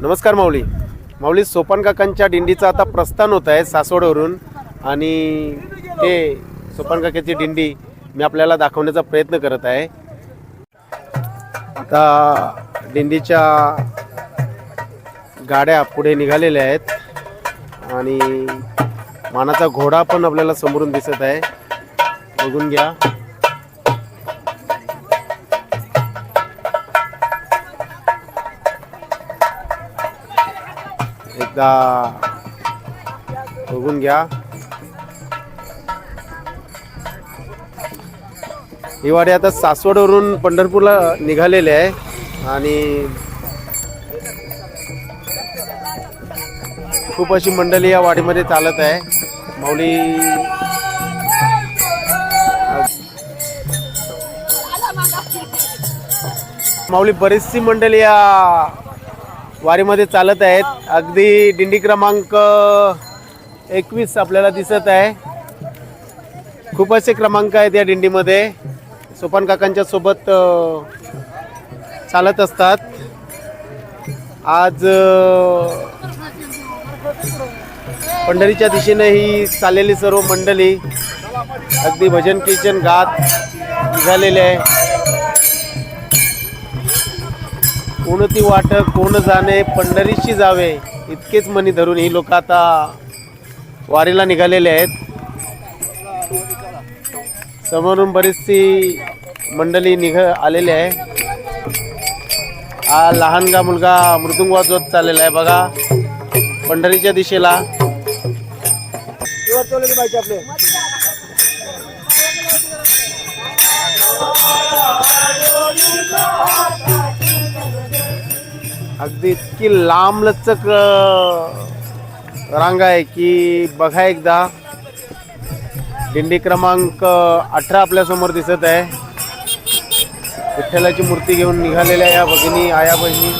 नमस्कार माऊली. माऊली सोपान काकांच्या दिंडीचं आता प्रस्थान होत आहे सासवडवरून. आणि ते सोपान काकाची दिंडी मी आपल्याला दाखवण्याचा प्रयत्न करत आहे. आता दिंडीच्या गाड्या पुढे निघालेल्या आहेत. आणि मानाचा घोडा पण आपल्याला समोरून दिसत आहे. बघून घ्या. एकदा बघून घ्या. ही वाडी आता सासवडवरून पंढरपूरला निघालेली आहे आणि खूप अशी मंडळी या वाडीमध्ये चालत आहे. माऊली माऊली बरीचशी मंडळी या वारीमध्ये चालत आहेत. अगदी दिंडी क्रमांक एकवीस आपल्याला दिसत आहे. खूप असे क्रमांक आहेत या दिंडीमध्ये. सोपान काकांच्या सोबत चालत असतात. आज पंढरीच्या दिशेने ही चाललेली सर्व मंडळी अगदी भजन कीर्तन गात निघालेले आहे. कोणती वाट कोण जाणे पंढरीशी जावे इतकेच मनी धरून ही लोक आता वारीला निघालेले आहेत. समोरून बरीचशी मंडळी निघ आलेली आहे. हा लहानगा मुलगा मृदुंग वाजवत चाललेला आहे बघा. पंढरीच्या दिशेला. आपले अगदी इतकी लांबलचक रांग आहे की बघा एकदा. दिंडी क्रमांक अठरा आपल्यासमोर दिसत आहे. विठ्ठलाची मूर्ती घेऊन निघालेल्या या भगिनी आया बहिणी.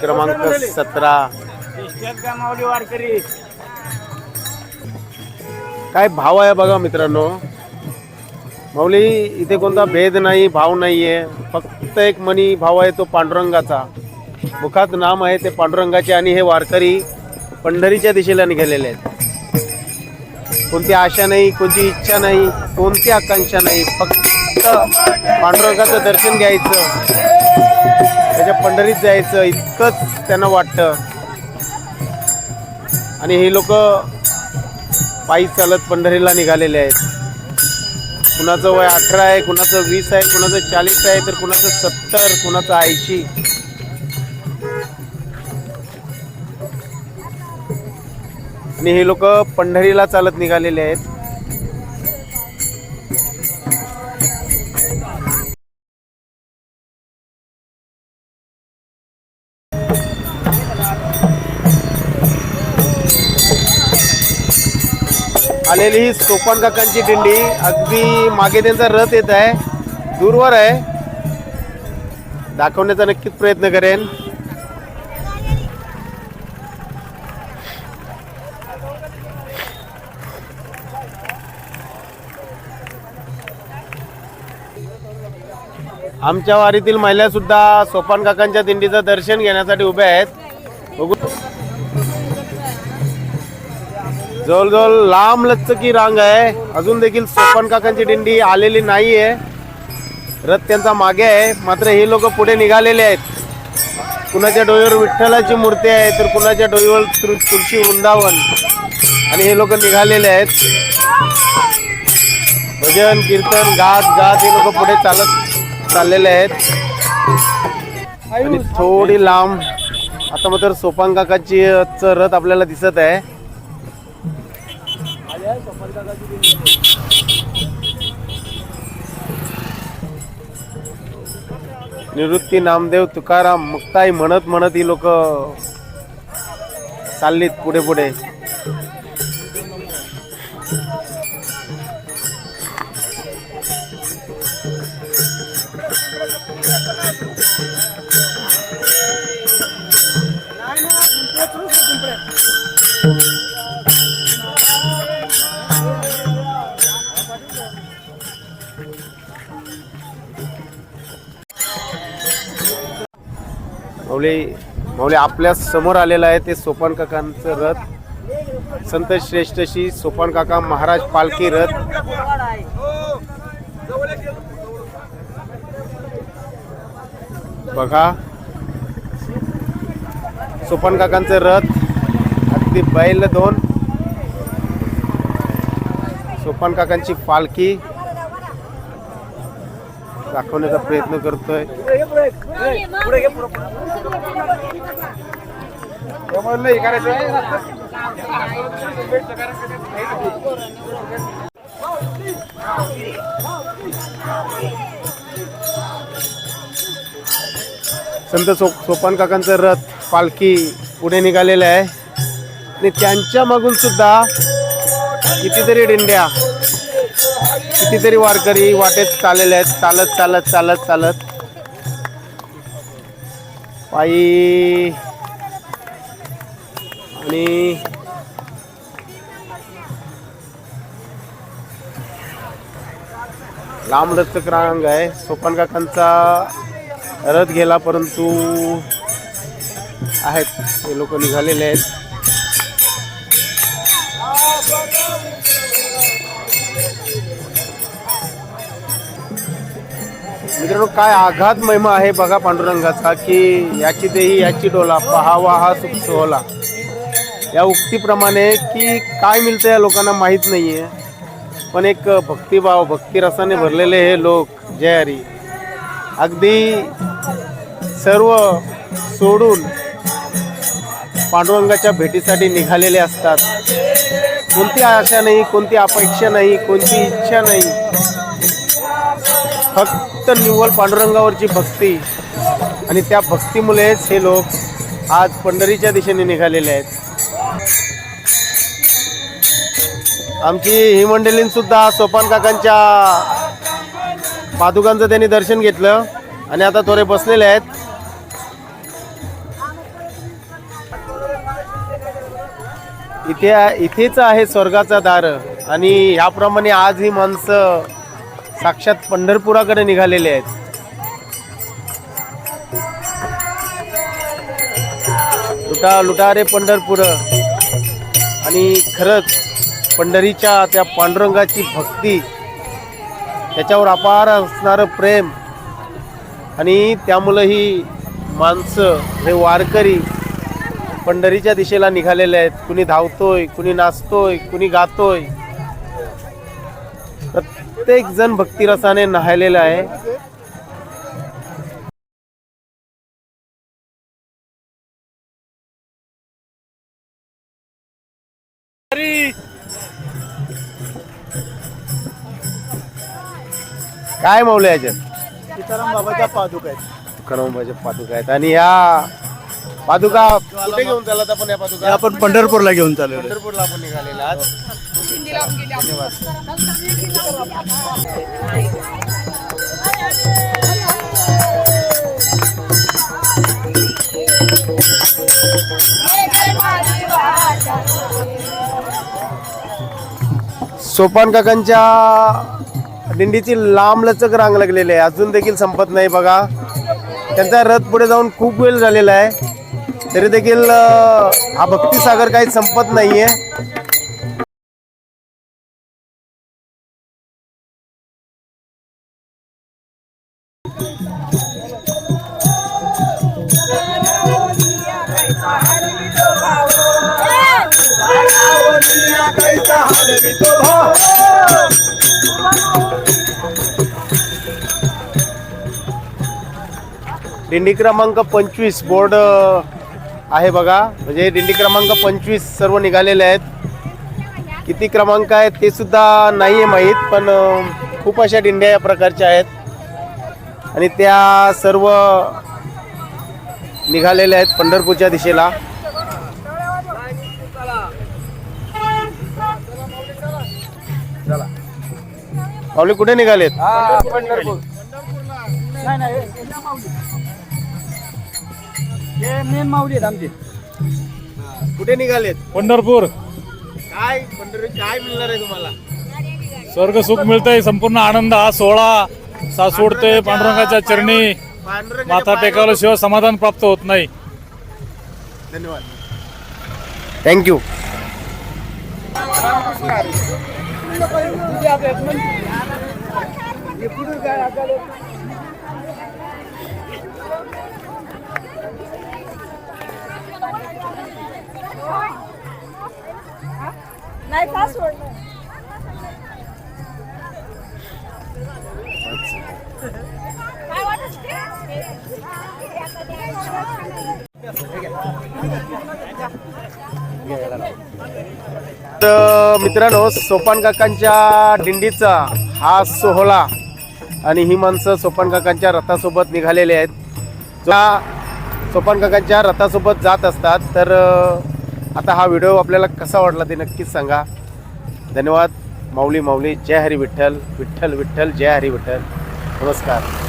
क्रमांक सतरा. काय भाव आहे बघा मित्रांनो. माऊली इथे कोणता भेद नाही भाव नाहीये. फक्त एक मनी भाव आहे तो पांडुरंगाचा. मुखात नाम आहे ते पांडुरंगाचे आणि हे वारकरी पंढरीच्या दिशेला निघालेले आहेत. कोणती आशा नाही कोणती इच्छा नाही कोणती आकांक्षा नाही फक्त पांडुरंगाचं दर्शन घ्यायचं. त्याच्या पंढरीत जायचं इतकंच त्यांना वाटतं. आणि हे लोक पायी चालत पंढरीला निघालेले आहेत. कुणाचं वय अठरा आहे कुणाचं वीस आहे कुणाचं चाळीस आहे तर कुणाचं सत्तर कुणाचं ऐंशी. आणि हे लोक पंढरीला चालत निघालेले आहेत. आलेली ही सोपान काकांची दिंडी. अगदी मागे त्यांचा रथ येत आहे. दूरवर आहे. दाखवण्याचा नक्कीच प्रयत्न करेन. आमच्या वारीतील महिला सुद्धा सोपान काकांच्या दिंडीचं दर्शन घेण्यासाठी उभ्या आहेत. बघू. जवळजवळ लांब लचकी रांग आहे. अजून देखील सोपन काकांची दिंडी आलेली नाही आहे रथ त्यांचा मागे आहे. मात्र हे लोक पुढे निघालेले आहेत. कुणाच्या डोळीवर विठ्ठलाची मूर्ती आहे तर कुणाच्या डोळीवर तुळशी वृंदावन. आणि हे लोक निघालेले आहेत. भजन कीर्तन गात गात हे लोक पुढे चालत चाललेले आहेत. आणि थोडी लांब आता मात्र सोपान काकाची रथ आपल्याला दिसत आहे. निवृत्ती नामदेव तुकाराम मुक्ताई म्हणत म्हणत ही लोक चाललीत पुढे पुढे Thank you. माऊले माऊले आपल्यासमोर आलेलं आहे ते सोपान काकांचं रथ. संत श्रेष्ठ श्री सोपान काका महाराज पालखी रथ. बघा. सोपान काकांचं रथ. अगदी बैल दोन. सोपान काकांची पालखी. दाखवण्याचा प्रयत्न करतोय. संत सो सोपान काकांचं रथ पालखी पुढे निघालेलं आहे. आणि त्यांच्या मागून सुद्धा कितीतरी दिंड्या कितीतरी वारकरी वाटेत चाललेले आहेत. चालत चालत चालत चालत. पायी. आणि लांब लचक रांग आहे. सोपान काकांचा रथ गेला परंतु आहेत. ते लोक निघालेले आहेत. मित्रांनो काय आघात महिमा आहे बघा पांडुरंगाचा की याची देही याची डोला पहावा हा सुख सोहला या उक्तीप्रमाणे की काय मिळतं या लोकांना माहीत नाही आहे पण एक भक्तिभाव भक्तिरसाने भरलेले हे लोक जय हरी अगदी सर्व सोडून पांडुरंगाच्या भेटीसाठी निघालेले असतात. कोणती आशा नाही कोणती अपेक्षा नाही कोणती इच्छा नाही. फक्त निव्वळ पांडुरंगावरची भक्ती. आणि त्या भक्तीमुळेच हे लोक आज पंढरीच्या दिशेने निघालेले आहेत. आमची ही मंडळीं सुद्धा सोपान काकांच्या पादुकांचं त्यांनी दर्शन घेतलं. आणि आता थोडे बसलेले आहेत. इथे इथेच आहे स्वर्गाचा दार. आणि याप्रमाणे आज ही माणसं साक्षात पंढरपुराकडे निघालेले आहेत. लुटा लुटा रे पंढरपूर. आणि खरंच पंढरीच्या त्या पांडुरंगाची भक्ती त्याच्यावर अपार असणारं प्रेम आणि त्यामुळं ही माणसं हे वारकरी पंढरीच्या दिशेला निघालेले आहेत. कुणी धावतोय कुणी नाचतोय कुणी गातोय. प्रत्येक जण भक्तिरसाने न्हायलेला आहे. काय मौले याच्यात? सीताराम बाबाच्या पादुका आहेत. तुकारामाच्या पादुका आहेत. आणि ह्या पादुका कुठे घेऊन चालत आपण या पादुका? आपण पंढरपूरला घेऊन चाललेलो आहे. पंढरपूरला आपण निघालेला आज सोपान काकांच्या दिंडीची लांब लचक रांग लागलेली आहे. अजून देखील संपत नाही बघा. त्यांचा रथ पुढे जाऊन खूप वेळ झालेला आहे. तरी देखील हा भक्तिसागर काही संपत नाही आहे दिंडी क्रमांक पंचवीस बोर्ड आहे बघा. म्हणजे दिंडी क्रमांक पंचवीस सर्व निघालेले आहेत. किती क्रमांक आहेत ते सुद्धा नाही आहे माहीत पण खूप अशा दिंड्या या प्रकारच्या आहेत. आणि त्या सर्व निघालेल्या आहेत पंढरपूरच्या दिशेला. पावले कुठे निघालेत? हे मेन माऊली. आहेत आमचे. कुठे निघालेत? पंढरपूर. काय? पंढरी काय मिळणार आहे तुम्हाला? स्वर्ग सुख मिळतंय संपूर्ण आनंद हा सोहळा. सा सोडतोय पांडुरंगाच्या चरणी. माथा टेकावल्याशिवाय समाधान प्राप्त होत नाही. धन्यवाद. थँक्यू नाही का मित्रांनो सोपान काकांच्या दिंडीचा हा सोहळा आणि ही माणसं सोपान काकांच्या रथासोबत निघालेले आहेत. ज्या सोपान काकांच्या रथासोबत जात असतात तर आता हा व्हिडिओ आपल्याला कसा वाटला ते नक्कीच सांगा. धन्यवाद. माऊली माऊली जय हरी विठ्ठल. विठ्ठल विठ्ठल जय हरी विठ्ठल. नमस्कार.